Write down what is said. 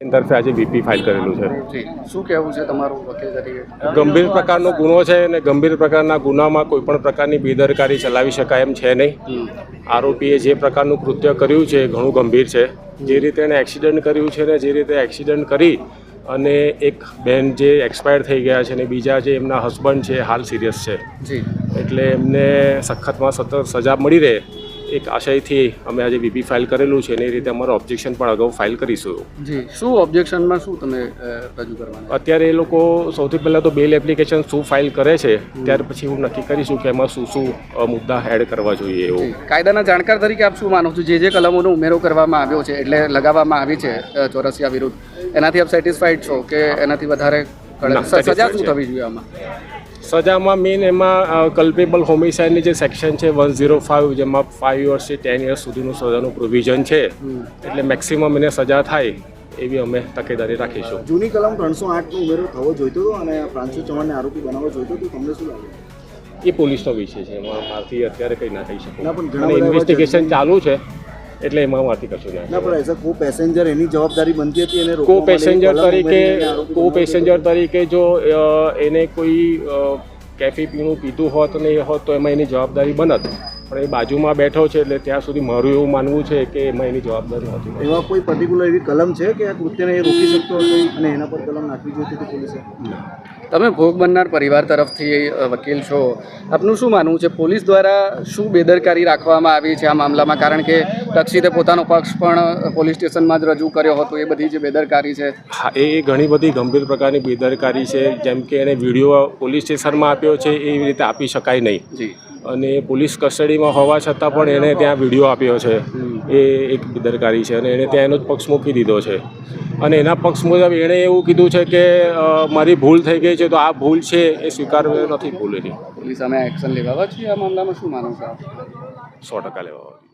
તરફે આજે BP file કરેલું છે. શું કહેવું છે તમારું વકીલ તરીકે? ગંભીર પ્રકારનો ગુનો છે અને ગંભીર પ્રકારના ગુનામાં કોઈ પણ પ્રકારની બેદરકારી ચલાવી શકાય એમ છે નહીં. આરોપીએ જે પ્રકારનું કૃત્ય કર્યું છે એ ઘણું ગંભીર છે. જે રીતે એણે એક્સિડન્ટ કર્યું છે ને જે રીતે એક્સિડન્ટ કરી અને એક બેન જે એક્સપાયર થઈ ગયા છે અને બીજા જે એમના હસબન્ડ છે હાલ સિરિયસ છે. એટલે એમને સખતમાં સતત સજા મળી રહે. એક આશયથી અમે આજે વીપી ફાઇલ કરેલું છે અને એ રીતે અમારું ઓબ્જેક્શન પણ અગાઉ ફાઇલ કરીશું. જી શું ઓબ્જેક્શનમાં શું તમે રજૂ કરવાના? અત્યારે એ લોકો સૌથી પહેલાં તો બેલ એપ્લિકેશન શું ફાઇલ કરે છે ત્યાર પછી હું નક્કી કરીશું કે એમાં શું શું મુદ્દા એડ કરવા જોઈએ એવું. કાયદાના જાણકાર તરીકે આપ શું માનો છો? જે જે કલમોનો ઉમેરો કરવામાં આવ્યો છે એટલે લગાવવામાં આવી છે ચોરસિયા વિરુદ્ધ એનાથી આપ સેટિસ્ફાઈડ છો કે એનાથી વધારે સજા શું થવી જોઈએ આમાં? સજામાં મેઇન એમાં કલ્પેબલ હોમિસાઇડની જે સેક્શન છે વન ઝીરો ફાઇવ જેમાં ફાઇવ યર્સથી ટેન યર્સ સુધીનું સજાનું પ્રોવિઝન છે. એટલે મેક્સિમમ એને સજા થાય એવી અમે તકેદારી રાખીશું. જૂની કલમ ત્રણસો આઠનો ઉમેરો થવો જોઈતો હતો અને પ્રાંશુ ચૌહાણને આરોપી બનાવવો જોઈતો હતો તમને શું લાગે? એ પોલીસનો વિષય છે મારથી અત્યારે કંઈ ના થઈ શકે. પણ ઇન્વેસ્ટિગેશન ચાલુ છે. એટલે એમાં માથી કશું ના પણ એઝ અ કો પેસેન્જર એની જવાબદારી બનતી હતી એને કો પેસેન્જર તરીકે કો પેસેન્જર તરીકે જો એને કોઈ કેફી પીણું પીધું હોત ને એ હોત તો એમાં એની જવાબદારી બનત. પણ એ બાજુમાં બેઠો છે એટલે ત્યાં સુધી મારું એવું માનવું છે કે એમાં એની જવાબદારી. નથી એવા કોઈ પર્ટિક્યુલર એવી કલમ છે કે આ કૃત્યને એ રોકી શકતો હતો અને એના પર કલમ નાખવી જોઈતી હતી પોલીસે? તમે ભોગ બનનાર પરિવાર તરફથી વકીલ છો. આપનું શું માનવું છે? પોલીસ દ્વારા શું બેદરકારી રાખવામાં આવી છે આ મામલામાં? કારણ કે રક્ષિતે પોતાનો પક્ષ પણ પોલીસ સ્ટેશનમાં જ રજૂ કર્યો હતો. એ બધી જે બેદરકારી છે? હા એ એ ઘણી બધી ગંભીર પ્રકારની બેદરકારી છે. જેમ કે એને વીડિયો પોલીસ સ્ટેશનમાં આપ્યો છે એવી રીતે આપી શકાય નહીં. જી. અને પોલીસ કસ્ટડીમાં હોવા છતાં પણ એણે ત્યાં વીડિયો આપ્યો છે. એ એક બેદરકારી છે અને એણે ત્યાં એનો જ પક્ષ મૂકી દીધો છે. અને એના પક્ષ મુજબ એણે એવું કીધું છે કે મારી ભૂલ થઈ ગઈ છે તો આ ભૂલ છે એ સ્વીકારવી નથી ભૂલ એની પોલીસ અમે એક્શન લેવા છીએ આ મામલામાં શું માનો છો સો ટકા લેવા